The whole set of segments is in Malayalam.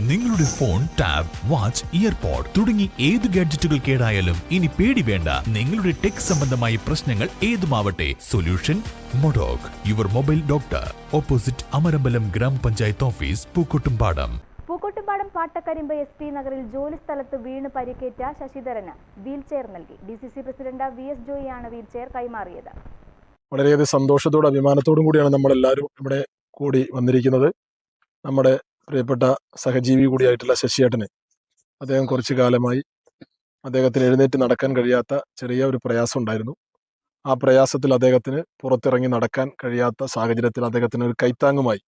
നിങ്ങളുടെ ഫോൺ ടാബ് വാച്ച് ഇയർപോഡ് തുടങ്ങി ഏത് ഗാഡ്ജറ്റുകൾ കേടായാലും ഇനി പേടി വേണ്ട. നിങ്ങളുടെ ടെക് സംബന്ധമായ പ്രശ്നങ്ങൾ ഏതുമാവട്ടെ. Solution മൊഡോക്. Your mobile doctor. Opposite Amarambalam grama panchayat office Pookkottumpadam. Pookkottumpadam Pattakkarimbu S P നഗറിൽ ജോലി സ്ഥലത്ത് വീണ് പരിക്കേറ്റ ശശിധരന് വീൽചെയർ നൽകി. D C C president V S ജോയിയാണ് wheelchair കൈമാറിയത്. വളരെയധികം സന്തോഷത്തോടും അഭിമാനത്തോടും കൂടിയാണ് നമ്മളെല്ലാവരും ഇവിടെ കൂടി വന്നിരിക്കുന്നത്. നമ്മുടെ പ്രിയപ്പെട്ട സഹജീവി കൂടിയായിട്ടുള്ള ശശിയേട്ടന് അദ്ദേഹം കുറച്ചു കാലമായി അദ്ദേഹത്തിന് എഴുന്നേറ്റ് നടക്കാൻ കഴിയാത്ത ചെറിയ ഒരു പ്രയാസം ഉണ്ടായിരുന്നു. ആ പ്രയാസത്തിൽ അദ്ദേഹത്തിന് പുറത്തിറങ്ങി നടക്കാൻ കഴിയാത്ത സാഹചര്യത്തിൽ അദ്ദേഹത്തിന് ഒരു കൈത്താങ്ങുമായി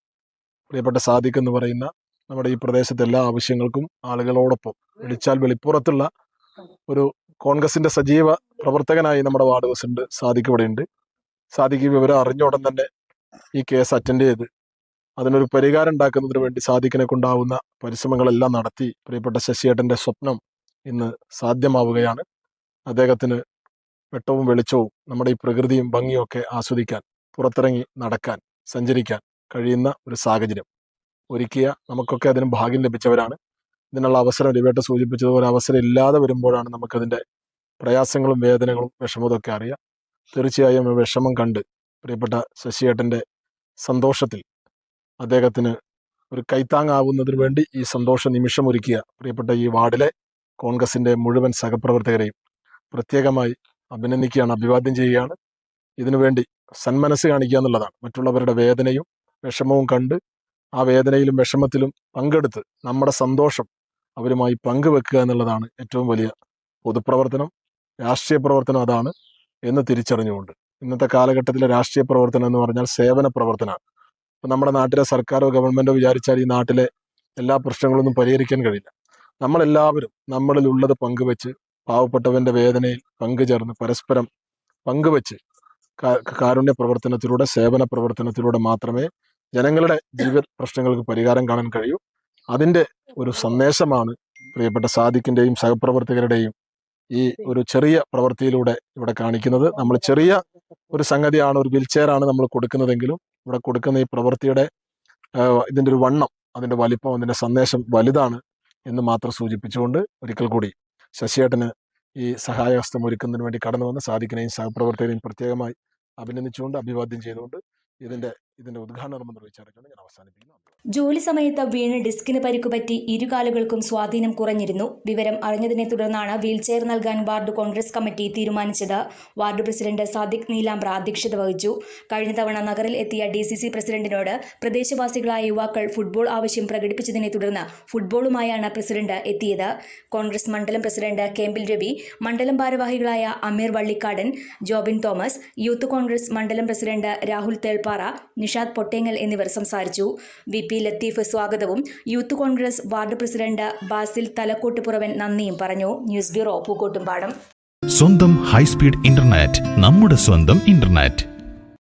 പ്രിയപ്പെട്ട സാദിഖ് എന്ന് പറയുന്ന നമ്മുടെ ഈ പ്രദേശത്തെ എല്ലാ ആവശ്യങ്ങൾക്കും ആളുകളോടൊപ്പം വിളിച്ചാൽ വെളിപ്പുറത്തുള്ള ഒരു കോൺഗ്രസിന്റെ സജീവ പ്രവർത്തകനായി നമ്മുടെ വാർഡ് പ്രസിഡന്റ് സാദിഖ് ഇവിടെയുണ്ട്. സാദിഖ് വിവരം അറിഞ്ഞ ഉടൻ തന്നെ ഈ കേസ് അറ്റൻഡ് ചെയ്ത് അതിനൊരു പരിഹാരം ഉണ്ടാക്കുന്നതിന് വേണ്ടി സാദിഖിനെ കൊണ്ടാവുന്ന പരിശ്രമങ്ങളെല്ലാം നടത്തി പ്രിയപ്പെട്ട ശശിയേട്ടന്റെ സ്വപ്നം ഇന്ന് സാധ്യമാവുകയാണ്. അദ്ദേഹത്തിന് വെട്ടവും വെളിച്ചവും നമ്മുടെ ഈ പ്രകൃതിയും ഭംഗിയൊക്കെ ആസ്വദിക്കാൻ പുറത്തിറങ്ങി നടക്കാൻ സഞ്ചരിക്കാൻ കഴിയുന്ന ഒരു സാഹചര്യം. ഒരുക്കിയ നമുക്കൊക്കെ അതിന് ഭാഗ്യം ലഭിച്ചവരാണ്. ഇതിനുള്ള അവസരം രവിയേട്ട സൂചിപ്പിച്ചതുപോലെ അവസരം ഇല്ലാതെ വരുമ്പോഴാണ് നമുക്കതിന്റെ പ്രയാസങ്ങളും വേദനകളും വിഷമവും ഒക്കെ അറിയാം. തീർച്ചയായും വിഷമം കണ്ട് പ്രിയപ്പെട്ട ശശിയേട്ടന്റെ സന്തോഷത്തിൽ അദ്ദേഹത്തിന് ഒരു കൈത്താങ്ങാവുന്നതിന് വേണ്ടി ഈ സന്തോഷ നിമിഷം ഒരുക്കിയ പ്രിയപ്പെട്ട ഈ വാർഡിലെ കോൺഗ്രസിന്റെ മുഴുവൻ സഹപ്രവർത്തകരെയും പ്രത്യേകമായി അഭിനന്ദിക്കുകയാണ് അഭിവാദ്യം ചെയ്യുകയാണ്. ഇതിനുവേണ്ടി സന്മനസ് കാണിക്കുക എന്നുള്ളതാണ്. മറ്റുള്ളവരുടെ വേദനയും വിഷമവും കണ്ട് ആ വേദനയിലും വിഷമത്തിലും പങ്കെടുത്ത് നമ്മുടെ സന്തോഷം അവരുമായി പങ്കുവെക്കുക എന്നുള്ളതാണ് ഏറ്റവും വലിയ പൊതുപ്രവർത്തനം. രാഷ്ട്രീയ പ്രവർത്തനം അതാണ് എന്ന് തിരിച്ചറിഞ്ഞുകൊണ്ട്. ഇന്നത്തെ കാലഘട്ടത്തിലെ രാഷ്ട്രീയ പ്രവർത്തനം എന്ന് പറഞ്ഞാൽ സേവന പ്രവർത്തനമാണ്. ഇപ്പൊ നമ്മുടെ നാട്ടിലെ സർക്കാരോ ഗവൺമെന്റോ വിചാരിച്ചാൽ ഈ നാട്ടിലെ എല്ലാ പ്രശ്നങ്ങളൊന്നും പരിഹരിക്കാൻ കഴിയില്ല. നമ്മളെല്ലാവരും നമ്മളിലുള്ളത് പങ്കുവെച്ച് പാവപ്പെട്ടവന്റെ വേദനയിൽ പങ്കുചേർന്ന് പരസ്പരം പങ്കുവെച്ച് കാരുണ്യ പ്രവർത്തനത്തിലൂടെ സേവന പ്രവർത്തനത്തിലൂടെ മാത്രമേ ജനങ്ങളുടെ ജീവിത പ്രശ്നങ്ങൾക്ക് പരിഹാരം കാണാൻ കഴിയൂ. അതിന്റെ ഒരു സന്ദേശമാണ് പ്രിയപ്പെട്ട സാദിഖിന്റെയും സഹപ്രവർത്തകരുടെയും ഈ ഒരു ചെറിയ പ്രവൃത്തിയിലൂടെ ഇവിടെ കാണിക്കുന്നത്. നമ്മൾ ചെറിയ ഒരു സംഗതിയാണ് ഒരു വീൽ ആണ് നമ്മൾ കൊടുക്കുന്നതെങ്കിലും ഇവിടെ കൊടുക്കുന്ന ഈ പ്രവൃത്തിയുടെ ഇതിന്റെ ഒരു വണ്ണം അതിന്റെ വലിപ്പം അതിന്റെ സന്ദേശം വലുതാണ് എന്ന് മാത്രം സൂചിപ്പിച്ചുകൊണ്ട് ഒരിക്കൽ കൂടി ശശിയേട്ടന് ഈ സഹായഹസ്തം ഒരുക്കുന്നതിന് വേണ്ടി കടന്നു വന്ന സാധിക്കുന്നതിനെയും സഹപ്രവർത്തകരെയും പ്രത്യേകമായി അഭിനന്ദിച്ചുകൊണ്ട് അഭിവാദ്യം ചെയ്തുകൊണ്ട് ഇതിന്റെ ഇതിന്റെ ഉദ്ഘാടനം നിർവഹിച്ചാണ് ഞാൻ അവസാനിപ്പിക്കുന്നു. ജോലി സമയത്ത് വീണ് ഡിസ്കിന് പരിക്കുപറ്റി ഇരുകാലുകൾക്കും സ്വാധീനം കുറഞ്ഞിരുന്നു. വിവരം അറിഞ്ഞതിനെ തുടർന്നാണ് വീൽചെയർ നൽകാൻ വാർഡ് കോൺഗ്രസ് കമ്മിറ്റി തീരുമാനിച്ചത്. വാർഡ് പ്രസിഡന്റ് സാദിഖ് നീലാംബ്ര അധ്യക്ഷത വഹിച്ചു. കഴിഞ്ഞ തവണ നഗറിൽ എത്തിയ ഡി സി സി പ്രസിഡന്റിനോട് പ്രദേശവാസികളായ യുവാക്കൾ ഫുട്ബോൾ ആവശ്യം പ്രകടിപ്പിച്ചതിനെ തുടർന്ന് ഫുട്ബോളുമായാണ് പ്രസിഡന്റ് എത്തിയത്. കോൺഗ്രസ് മണ്ഡലം പ്രസിഡന്റ് കേമ്പിൽ രവി മണ്ഡലം ഭാരവാഹികളായ അമീർ വള്ളിക്കാടൻ ജോബിൻ തോമസ് യൂത്ത് കോൺഗ്രസ് മണ്ഡലം പ്രസിഡന്റ് രാഹുൽ തേൾപ്പാറ നിഷാദ് പൊട്ടേങ്ങൽ എന്നിവർ സംസാരിച്ചു. വി പി ലത്തീഫ് സ്വാഗതവും. Youth Congress ward president Basil Thalakkottupuravan നന്ദിയും പറഞ്ഞു. News bureau Pookkottumpadam. സ്വന്തം ഹൈസ്പീഡ് ഇന്റർനെറ്റ് നമ്മുടെ സ്വന്തം ഇന്റർനെറ്റ്.